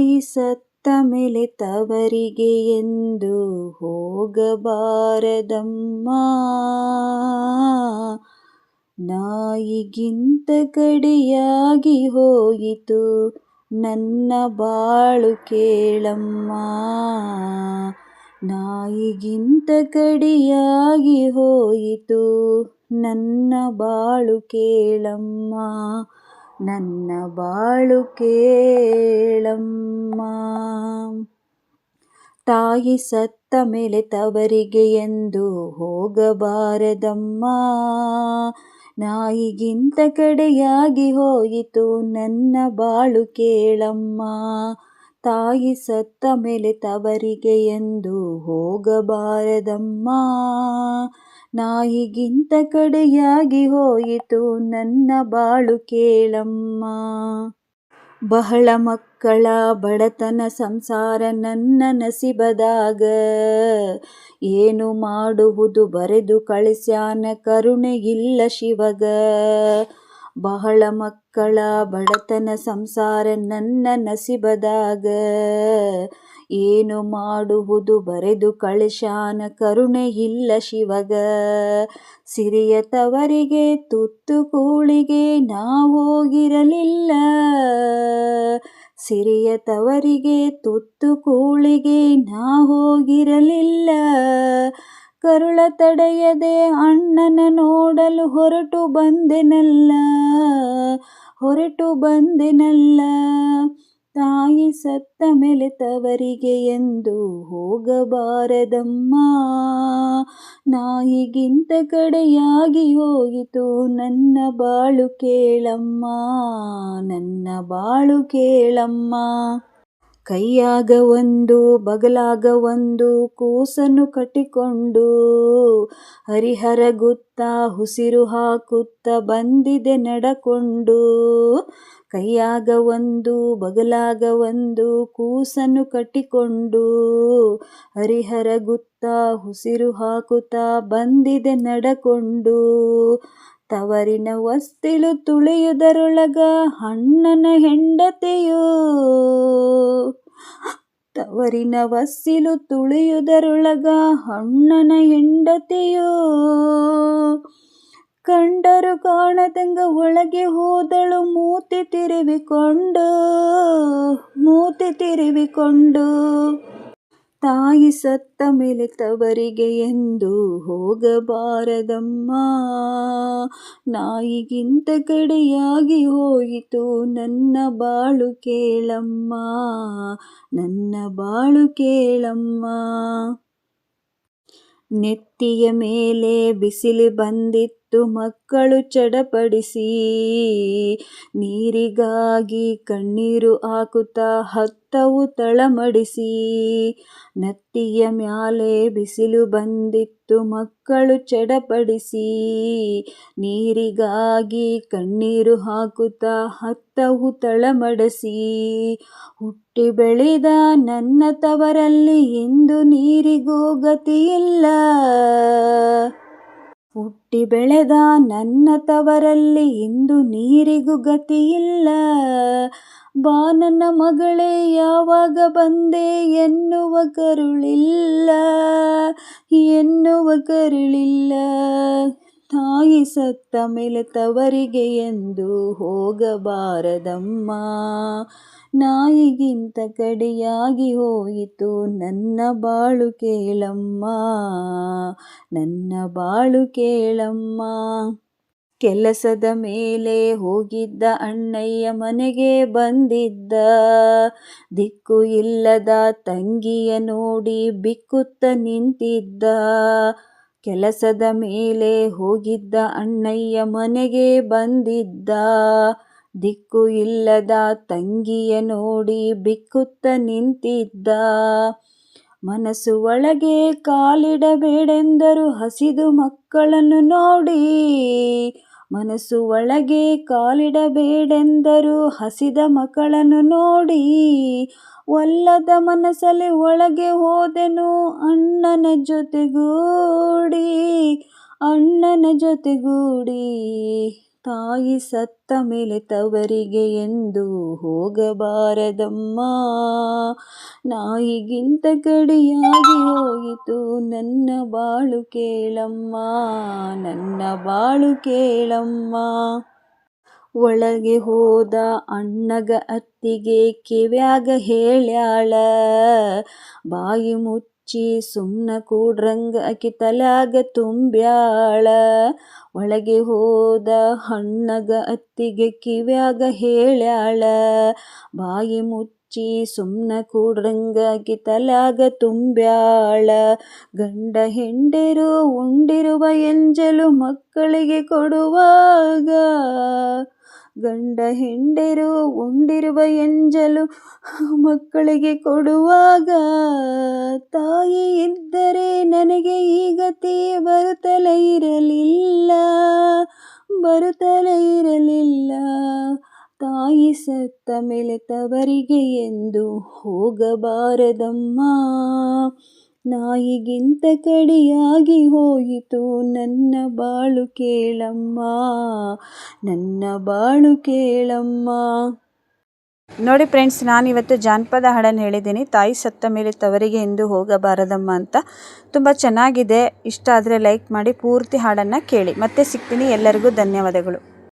ತಾಯಿ ಸತ್ತ ಮೇಲೆ ತವರಿಗೆ ಎಂದು ಹೋಗಬಾರದಮ್ಮ. ನಾಯಿಗಿಂತ ಕಡೆಯಾಗಿ ಹೋಯಿತು ನನ್ನ ಬಾಳು ಕೇಳಮ್ಮ. ನಾಯಿಗಿಂತ ಕಡೆಯಾಗಿ ಹೋಯಿತು ನನ್ನ ಬಾಳು ಕೇಳಮ್ಮ. ನನ್ನ ಬಾಳು ಕೇಳಮ್ಮ. ತಾಯಿ ಸತ್ತ ಮೇಲೆ ತವರಿಗೆ ಎಂದು ಹೋಗಬಾರದಮ್ಮ. ನಾಯಿಗಿಂತ ಕಡೆಯಾಗಿ ಹೋಯಿತು ನನ್ನ ಬಾಳು ಕೇಳಮ್ಮ. ತಾಯಿ ಸತ್ತ ಮೇಲೆ ತವರಿಗೆ ಎಂದು ಹೋಗಬಾರದಮ್ಮ. ನಾಯಿಗಿಂತ ಕಡೆಯಾಗಿ ಹೋಯಿತು ನನ್ನ ಬಾಳು ಕೇಳಮ್ಮ. ಬಹಳ ಮಕ್ಕಳ ಬಡತನ ಸಂಸಾರ ನನ್ನ ನಸಿಬದಾಗ. ಏನು ಮಾಡುವುದು ಬರೆದು ಕಳಿಸ್ಯಾನ ಕರುಣೆ ಇಲ್ಲ ಶಿವಗ. ಬಹಳ ಮಕ್ಕಳ ಬಡತನ ಸಂಸಾರ ನನ್ನ ನಸಿಬದಾಗ. ಏನು ಮಾಡುವುದು ಬರೆದು ಕಳಶಾನ ಕರುಣೆ ಇಲ್ಲ ಶಿವಗ. ಸಿರಿಯ ತವರಿಗೆ, ತುತ್ತು ಕೂಳಿಗೆ ನಾ ಹೋಗಿರಲಿಲ್ಲ. ಸಿರಿಯ ತವರಿಗೆ, ತುತ್ತು ಕೂಳಿಗೆ ನಾ ಹೋಗಿರಲಿಲ್ಲ. ಕರುಳ ತಡೆಯದೆ ಅಣ್ಣನ ನೋಡಲು ಹೊರಟು ಬಂದೆನಲ್ಲ ಹೊರಟು ಬಂದೆನಲ್ಲ. ತಾಯಿ ಸತ್ತ ಮೇಲೆ ತವರಿಗೆ ಎಂದು ಹೋಗಬಾರದಮ್ಮ, ನಾಯಿಗಿಂತ ಕಡೆಯಾಗಿ ಹೋಯಿತು ನನ್ನ ಬಾಳು ಕೇಳಮ್ಮ, ನನ್ನ ಬಾಳು ಕೇಳಮ್ಮ. ಕೈಯಾಗ ಒಂದು, ಬಗಲಾಗ ಒಂದು, ಕೂಸನ್ನು ಕಟ್ಟಿಕೊಂಡು ಹರಿಹರ ಗುತ್ತ ಉಸಿರು ಹಾಕುತ್ತ ಬಂದಿದೆ ನಡಕೊಂಡು. ಕೈಯಾಗ ಒಂದು, ಬಗಲಾಗ ಒಂದು, ಕೂಸನ್ನು ಕಟ್ಟಿಕೊಂಡು ಹರಿಹರ ಗುತ್ತ ಉಸಿರು ಹಾಕುತ್ತಾ ಬಂದಿದೆ ನಡಕೊಂಡು. ತವರಿನ ವಸ್ತಿಲು ತುಳಿಯುದರೊಳಗ ಅಣ್ಣನ ಹೆಂಡತಿಯು ತವರಿನ ವಸ್ಸಿಲು ತುಳಿಯುವುದರೊಳಗ ಅಣ್ಣನ ಹೆಂಡತಿಯೋ ಕಂಡರು ಕಾಣದಂಗ ಒಳಗೆ ಹೋದಳು. ಮೂತಿ ತಿರುವಿಕೊಂಡು ಮೂತಿ ತಿರುವಿಕೊಂಡು ತಾಯಿ ಸತ್ತ ಮೇಲೆ ತವರಿಗೆ ಎಂದು ಹೋಗಬಾರದಮ್ಮ. ನಾಯಿಗಿಂತ ಕಡೆಯಾಗಿ ಹೋಯಿತು ನನ್ನ ಬಾಳು ಕೇಳಮ್ಮ. ನನ್ನ ಬಾಳು ಕೇಳಮ್ಮ. ನೆತ್ತಿಯ ಮೇಲೆ ಬಿಸಿಲು ಬಂದಿತ್ತು. ಮಕ್ಕಳು ಚಡಪಡಿಸಿ ನೀರಿಗಾಗಿ ಕಣ್ಣೀರು ಹಾಕುತ್ತಾ ಹತ್ತವು ತಳಮಡಿಸಿ ನತ್ತಿಯ ಮ್ಯಾಲೆ ಬಿಸಿಲು ಬಂದಿತ್ತು ಮಕ್ಕಳು ಚಡಪಡಿಸಿ ನೀರಿಗಾಗಿ ಕಣ್ಣೀರು ಹಾಕುತ್ತಾ ಹತ್ತವು ತಳಮಡಿಸಿ ಹುಟ್ಟಿ ಬೆಳೆದ ನನ್ನ ತವರಲ್ಲಿ ಇಂದು ನೀರಿಗೂ ಗತಿಯಿಲ್ಲ. ಹುಟ್ಟಿ ಬೆಳೆದ ನನ್ನ ತವರಲ್ಲಿ ಇಂದು ನೀರಿಗೂ ಗತಿಯಿಲ್ಲ. ಬಾ ನನ್ನ ಮಗಳೇ, ಯಾವಾಗ ಬಂದೆ ಎನ್ನುವ ಕರುಳಿಲ್ಲ ಎನ್ನುವ ಕರುಳಿಲ್ಲ. ತಾಯಿ ಸತ್ತ ಮೇಲೆ ತವರಿಗೆ ಎಂದು ಹೋಗಬಾರದಮ್ಮ. ನಾಯಿಗಿಂತ ಕಡೆಯಾಗಿ ಹೋಯಿತು ನನ್ನ ಬಾಳು ಕೇಳಮ್ಮ. ನನ್ನ ಬಾಳು ಕೇಳಮ್ಮ. ಕೆಲಸದ ಮೇಲೆ ಹೋಗಿದ್ದ ಅಣ್ಣಯ್ಯ ಮನೆಗೆ ಬಂದಿದ್ದ. ದಿಕ್ಕು ಇಲ್ಲದ ತಂಗಿಯ ನೋಡಿ ಬಿಕ್ಕುತ್ತ ನಿಂತಿದ್ದ. ಕೆಲಸದ ಮೇಲೆ ಹೋಗಿದ್ದ ಅಣ್ಣಯ್ಯ ಮನೆಗೆ ಬಂದಿದ್ದ. ದಿಕ್ಕು ಇಲ್ಲದ ತಂಗಿಯ ನೋಡಿ ಬಿಕ್ಕುತ್ತ ನಿಂತಿದ್ದ. ಮನಸ್ಸು ಒಳಗೆ ಕಾಲಿಡಬೇಡೆಂದರು ಹಸಿದು ಮಕ್ಕಳನ್ನು ನೋಡಿ. ಮನಸ್ಸು ಒಳಗೆ ಕಾಲಿಡಬೇಡೆಂದರು ಹಸಿದ ಮಕ್ಕಳನ್ನು ನೋಡಿ, ಒಲ್ಲದ ಮನಸ್ಸಲ್ಲಿ ಒಳಗೆ ಹೋದೆನು ಅಣ್ಣನ ಜೊತೆಗೂಡಿ ಅಣ್ಣನ ಜೊತೆಗೂಡಿ. ತಾಯಿ ಸತ್ತ ಮೇಲೆ ತವರಿಗೆ ಎಂದು ಹೋಗಬಾರದಮ್ಮ. ನಾಯಿಗಿಂತ ಕಡೆಯಾಗಿ ಹೋಯಿತು, ನನ್ನ ಬಾಳು ಕೇಳಮ್ಮ, ನನ್ನ ಬಾಳು ಕೇಳಮ್ಮ. ಒಳಗೆ ಹೋದ ಅಣ್ಣಗ ಅತ್ತಿಗೆ ಕಿವ್ಯಾಗ ಹೇಳ್ಯಾಳ, ಬಾಯಿ ಮುಚ್ಚಿ ಸುಮ್ಮನ ಕೂಡ್ರಂಗ ಅಕಿ ತಲ್ಯಾಗ ತುಂಬ್ಯಾಳ. ಒಳಗೆ ಹೋದ ಅಣ್ಣಗ ಅತ್ತಿಗೆ ಕಿವ್ಯಾಗ ಹೇಳ್ಯಾಳ, ಬಾಯಿ ಮುಚ್ಚಿ ಸುಮ್ನ ಸುಮ್ಮನ ಕೂಡ್ರಂಗಾಗಿ ತಲಾಗ ತುಂಬ್ಯಾಳ. ಗಂಡ ಹೆಂಡಿರು ಉಂಡಿರುವ ಎಂಜಲು ಮಕ್ಕಳಿಗೆ ಕೊಡುವಾಗ. ಗಂಡ ಹೆಂಡಿರು ಉಂಡಿರುವ ಎಂಜಲು ಮಕ್ಕಳಿಗೆ ಕೊಡುವಾಗ. ತಾಯಿ ಇದ್ದರೆ ತವರಿಗೆ ಎಂದು ಹೋಗಬಾರದಮ್ಮ. ನಾಯಿಗಿಂತ ಕಡಿಯಾಗಿ ಹೋಯಿತು ನನ್ನ ಬಾಳು ಕೇಳಮ್ಮ. ನನ್ನ ಬಾಳು ಕೇಳಮ್ಮ. ನೋಡಿ ಫ್ರೆಂಡ್ಸ್ ನಾನಿವತ್ತು ಜಾನಪದ ಹಾಡನ್ನು ಹೇಳಿದ್ದೀನಿ. ತಾಯಿ ಸತ್ತ ಮೇಲೆ ತವರಿಗೆ ಎಂದು ಹೋಗಬಾರದಮ್ಮ ಅಂತ. ತುಂಬ ಚೆನ್ನಾಗಿದೆ. ಇಷ್ಟ ಆದರೆ ಲೈಕ್ ಮಾಡಿ, ಪೂರ್ತಿ ಹಾಡನ್ನು ಕೇಳಿ. ಮತ್ತೆ ಸಿಗ್ತೀನಿ. ಎಲ್ಲರಿಗೂ ಧನ್ಯವಾದಗಳು.